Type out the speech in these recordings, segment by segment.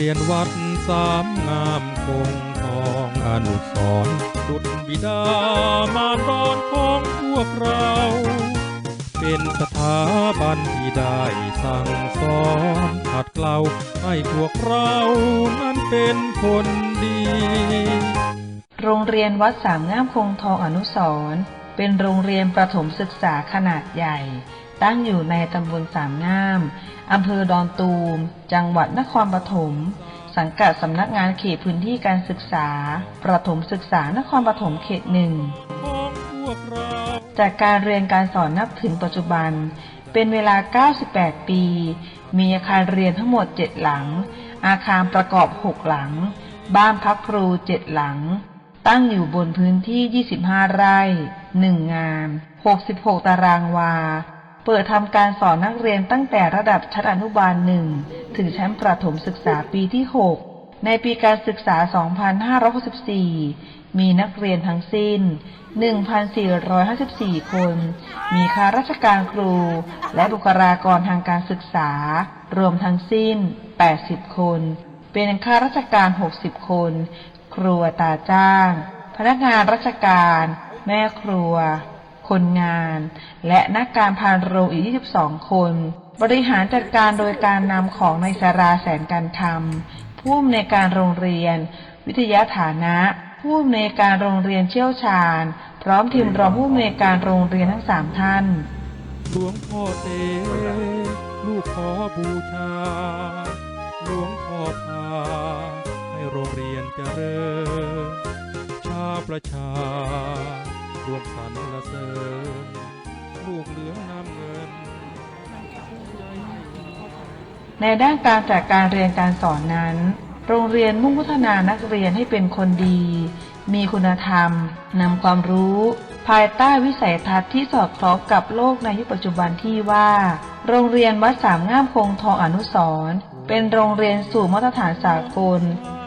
เรียนวัดสามงามคงทองอนุสรดุจบิดามารดอนของพวกเรา เป็นสถาบันที่ได้สั่งสอนขัดเกลาให้พวกเรานั้นเป็นคนดี โรงเรียนวัดสามงามคงทองอนุสรเป็นโรงเรียนประถมศึกษาขนาดใหญ่ ตั้งอยู่ในตำบลสามงาม อำเภอดอนตูม จังหวัดนครปฐม สังกัดสำนักงานเขตพื้นที่การศึกษา ประถมศึกษานครปฐมเขตหนึ่ง จากการเรียนการสอนนับถึงปัจจุบัน เป็นเวลา 98 ปี มีอาคารเรียนทั้งหมด 7 หลัง อาคารประกอบ 6 หลัง บ้านพักครู 7 หลัง ตั้งอยู่บนพื้นที่ 25 ไร่ 1 งาน 66 ตารางวา เปิดทำการสอนนักเรียนตั้งแต่ระดับชั้นอนุบาล1ถึงชั้นประถมศึกษาปีที่ 6 ในปีการศึกษา 2564 มีนักเรียนทั้งสิ้น 1,454 คน มีข้าราชการครู และบุคลากรทางการศึกษา รวมทั้งสิ้น 80 คน เป็นข้าราชการ 60 คน ครัวตาจ้าง พนักงานราชการ แม่ครัว คนงาน และนักการพานโรงอีก 22 คน บริหารจัดการโดยการนำของในายสาราแสนการทำผู้อำนวยการโรงเรียน วิทยาฐานะ ผู้อำนวยการโรงเรียนเชี่ยวชาญ พร้อมทีมรองผู้อำนวยการโรงเรียนทั้งสามท่านหลวงพ่อเตลูกขอบูชา หลวงพ่อพาให้โรงเรียนเจริญ ชาประชา วมสรรเสริญลูกเหลืองน้ำเงิน ในด้านการจัดการเรียนการสอนนั้น โรงเรียนมุ่งพัฒนานักเรียนให้เป็นคนดี มีคุณธรรม นำความรู้ ภายใต้วิสัยทัศน์ที่สอดคล้องกับโลกในยุคปัจจุบันที่ว่า โรงเรียนวัดสามงามคงทองอนุสรเป็นโรงเรียนสู่มาตรฐานสากล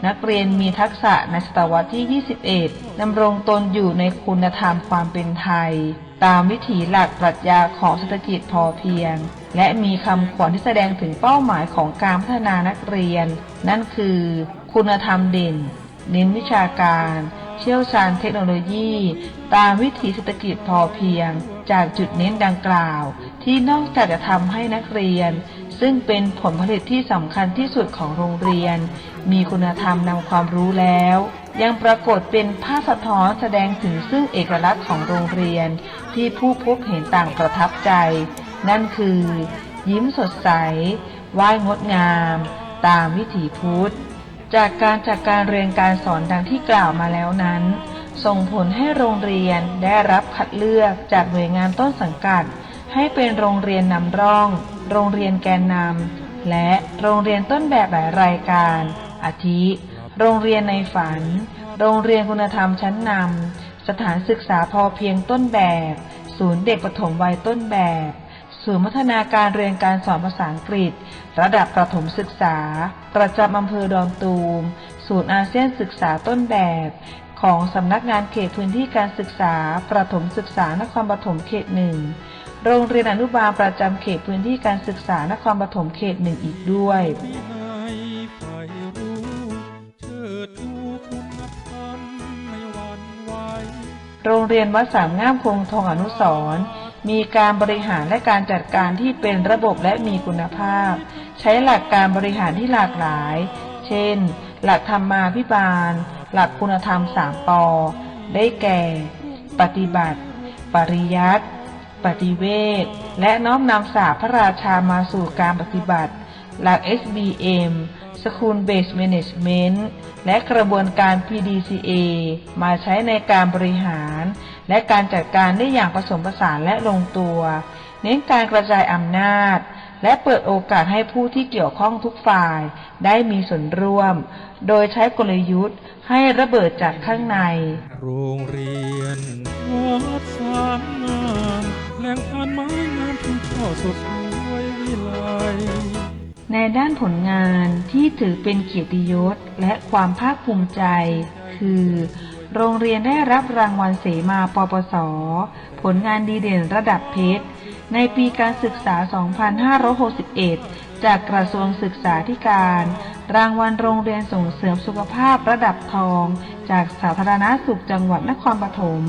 นักเรียนมีทักษะในศตวรรษที่ 21ดำรงตนอยู่ในคุณธรรมความเป็นไทย ตามวิถีหลักปรัชญาของเศรษฐกิจพอเพียง และมีคำขวัญที่แสดงถึงเป้าหมายของการพัฒนานักเรียน นั่นคือ คุณธรรมเด่น เน้นวิชาการ เชี่ยวชาญเทคโนโลยี ตามวิถีเศรษฐกิจพอเพียง จากจุดเน้นดังกล่าว ที่นอกจากจะทำให้นักเรียน ซึ่งเป็นผลผลิตที่สำคัญที่สุดของโรงเรียน มีคุณธรรมนำความรู้แล้ว ยังปรากฏเป็นภาพสะท้อนแสดงถึงซึ่งเอกลักษณ์ของโรงเรียน ที่ผู้พบเห็นต่างประทับใจ นั่นคือ ยิ้มสดใสไหว้งดงาม ตามวิถีพุทธ จากการจัดการเรียนการสอนดังที่กล่าวมาแล้วนั้น ส่งผลให้โรงเรียนได้รับคัดเลือกจากหน่วยงานต้นสังกัด ให้เป็นโรงเรียนนำร่อง โรงเรียนแกนนำ และโรงเรียนต้นแบบหลายรายการ อาทิ โรงเรียนในฝัน โรงเรียนคุณธรรมชั้นนำ สถานศึกษาพอเพียงต้นแบบ ศูนย์เด็กปฐมวัยต้นแบบ ศูนย์พัฒนาการเรียนการสอนภาษาอังกฤษ ระดับประถมศึกษา ประจำอำเภอดอนตูม ศูนย์อาเซียนศึกษาต้นแบบของสำนักงานเขตพื้นที่การศึกษา ประถมศึกษานครปฐมเขตหนึ่ง โรงเรียนอนุบาลประจำเขตพื้นที่การศึกษานครปฐมเขตหนึ่งอีกด้วย โรงเรียนวัดสามงามคงทองอนุสรมีการบริหารและการจัดการที่เป็นระบบและมีคุณภาพ ใช้หลักการบริหารที่หลากหลาย เช่น หลักธรรมาภิบาล หลักคุณธรรมสามปอ ได้แก่ ปฏิบัติ ปริยัติ ปฏิเวทและน้อมนำศาสตร์พระราชามาสู่การปฏิบัติ หลัก SBM School Based Management และกระบวนการ PDCA มาใช้ในการบริหาร และการจัดการได้อย่างผสมผสานและลงตัว เน้นการกระจายอำนาจ และเปิดโอกาสให้ผู้ที่เกี่ยวข้องทุกฝ่ายได้มีส่วนร่วม โดยใช้กลยุทธ์ให้ระเบิดจากข้างใน โรงเรียนวัดสามา แหล่งทานไม้งามที่ช่อสดสวยวิไลในด้านผลงานที่ถือเป็นเกียรติยศและความภาคภูมิใจ คือ โรงเรียนได้รับรางวัลเสมาปปส ผลงานดีเด่นระดับเพชร ในปีการศึกษา 2561 จากกระทรวงศึกษาธิการ รางวัลโรงเรียนส่งเสริมสุขภาพระดับทอง จากสาธารณสุขจังหวัดนครปฐม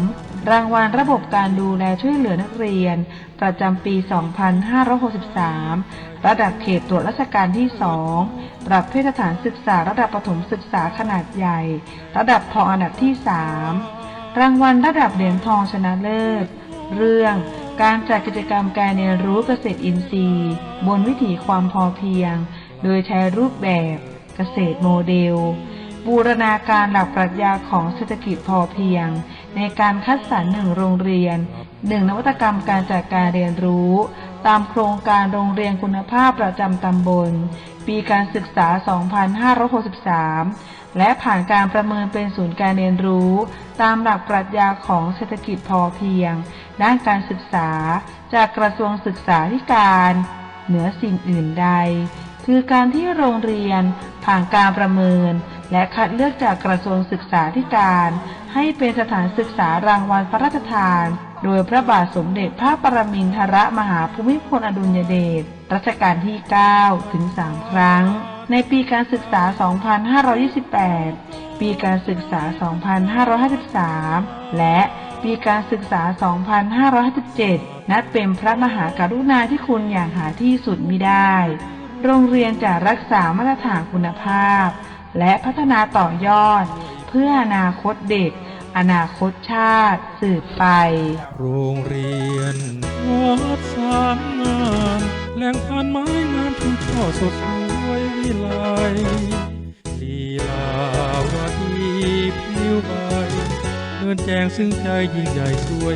รางวัลระบบการดูแลช่วยเหลือนักเรียน ประจำปี 2563 ระดับเขตตรวจราชการที่ 2 ประเภทสถานศึกษาระดับประถมศึกษาขนาดใหญ่ ระดับทองอันดับที่ 3 รางวัลระดับเหรียญทองชนะเลิศ เรื่องการจัดกิจกรรมการเรียนรู้เกษตรอินทรีย์ บนวิถีความพอเพียง โดยใช้รูปแบบเกษตรโมเดล บูรณาการหลักปรัชญาของเศรษฐกิจพอเพียง ในการคัดสรรหนึ่งโรงเรียนหนึ่งนวัตกรรมการจัดการเรียนรู้ ตามโครงการโรงเรียนคุณภาพประจำตำบล ปีการศึกษา 2563 และผ่านการประเมินเป็นศูนย์การเรียนรู้ ตามหลักปรัชญาของเศรษฐกิจพอเพียง ด้านการศึกษา จากกระทรวงศึกษาธิการ เหนือสิ่งอื่นใด คือการที่โรงเรียนผ่านการประเมิน และคัดเลือกจากกระทรวงศึกษาธิการ ให้เป็นสถานศึกษารางวัลพระราชทาน โดยพระบาทสมเด็จพระปรมินทรมหาภูมิพลอดุลยเดชรัชกาลที่ 9 ถึง 3 ครั้ง ในปีการศึกษา 2528 ปีการศึกษา 2553 และปีการศึกษา 2557 นัดเป็นพระมหากรุณาธิคุณอย่างหาที่สุดมิได้ โรงเรียนจะรักษามาตรฐานคุณภาพ และพัฒนาต่อยอด เพื่ออนาคตเด็ก อนาคตชาติสืบไป โรงเรียนวัดสามงามแหล่งพันไม้งามทุกช่อสดสวยวิไลลีลาวดีผิวใบเงินแจงซึ่งใจยิ่งใหญ่สวย